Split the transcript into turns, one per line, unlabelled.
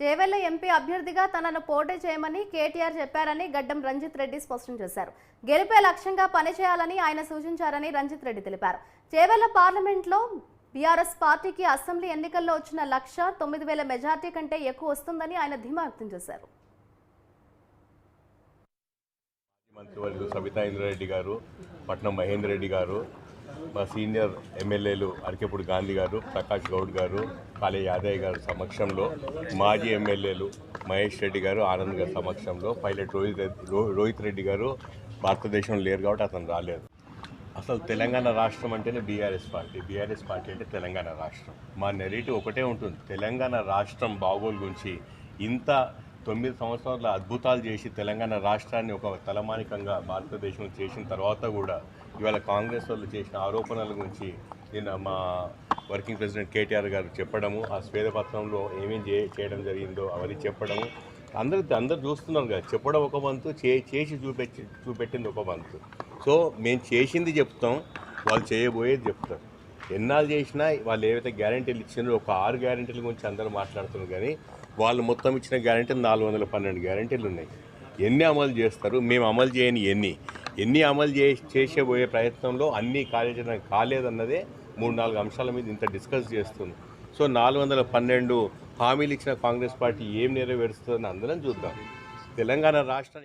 Chevella MP అభ్యర్థిగా తనను పోటీ చేయమని కేటీఆర్ చెప్పారని గడ్డం రంజిత్ రెడ్డి స్పష్టం చేశారు. గెలిపే లక్ష్యంగా పనిచేయాలని ఆయన సూచించారని రంజిత్ రెడ్డి తెలిపారు. చేవెళ్ళ పార్లమెంట్లో బీఆర్ఎస్ పార్టీకి అసెంబ్లీ ఎన్నికల్లో వచ్చిన లక్ష తొమ్మిది వేల మెజార్టీ కంటే ఎక్కువ వస్తుందని ఆయన ధీమా వ్యక్తం చేశారు.
మంత్రివర్యులు సబితా ఇంద్రారెడ్డి గారు పట్నం మహేందర్ రెడ్డి గారు మా సీనియర్ ఎమ్మెల్యేలు అరికెప్పుడు గాంధీ గారు ప్రకాష్ గౌడ్ గారు కాళే యాదయ్య గారు సమక్షంలో మాజీ ఎమ్మెల్యేలు మహేష్ రెడ్డి గారు ఆనంద్ గారి సమక్షంలో పైలట్ రోహిత్ రో- రోహిత్ రెడ్డి గారు భారతదేశంలో లేరు కాబట్టి అతను రాలేదు. అసలు తెలంగాణ రాష్ట్రం అంటేనే బీఆర్ఎస్ పార్టీ. బీఆర్ఎస్ పార్టీ అంటే తెలంగాణ రాష్ట్రం. మా నెరేటివ్ ఒకటే ఉంటుంది. తెలంగాణ రాష్ట్రం బాగోలు గురించి ఇంత తొమ్మిది సంవత్సరాల అద్భుతాలు చేసి తెలంగాణ రాష్ట్రాన్ని ఒక తలమానికంగా భారతదేశం చేసిన తర్వాత కూడా ఇవాళ కాంగ్రెస్ వాళ్ళు చేసిన ఆరోపణల గురించి నిన్న మా వర్కింగ్ ప్రెసిడెంట్ కేటీఆర్ గారు చెప్పడము ఆ స్వేదపత్రంలో ఏమేం చే చేయడం జరిగిందో అవన్నీ చెప్పడము. అందరు అందరు చూస్తున్నారు కదా చెప్పడం ఒక వంతు చే చేసి చూపెట్టి చూపెట్టింది ఒక వంతు సో మేము చేసింది చెప్తాం వాళ్ళు చేయబోయేది చెప్తారు. ఎన్నాళ్ళు చేసినా వాళ్ళు ఏవైతే గ్యారంటీలు ఇచ్చినారో ఒక ఆరు గ్యారంటీల గురించి అందరూ మాట్లాడుతున్నారు కానీ వాళ్ళు మొత్తం ఇచ్చిన గ్యారంటీలు నాలుగు వందల పన్నెండు గ్యారంటీలు ఉన్నాయి. ఎన్ని అమలు చేస్తారు? మేము అమలు చేయని ఎన్ని? ఎన్ని అమలు చే చేసేబోయే ప్రయత్నంలో అన్నీ కాలేజీ కాలేదన్నదే మూడు నాలుగు అంశాల మీద ఇంత డిస్కస్ చేస్తుంది. సో నాలుగు వందల పన్నెండు హామీలు ఇచ్చిన కాంగ్రెస్ పార్టీ ఏం నెరవేరుస్తుందని అందరం చూద్దాం. తెలంగాణ రాష్ట్రం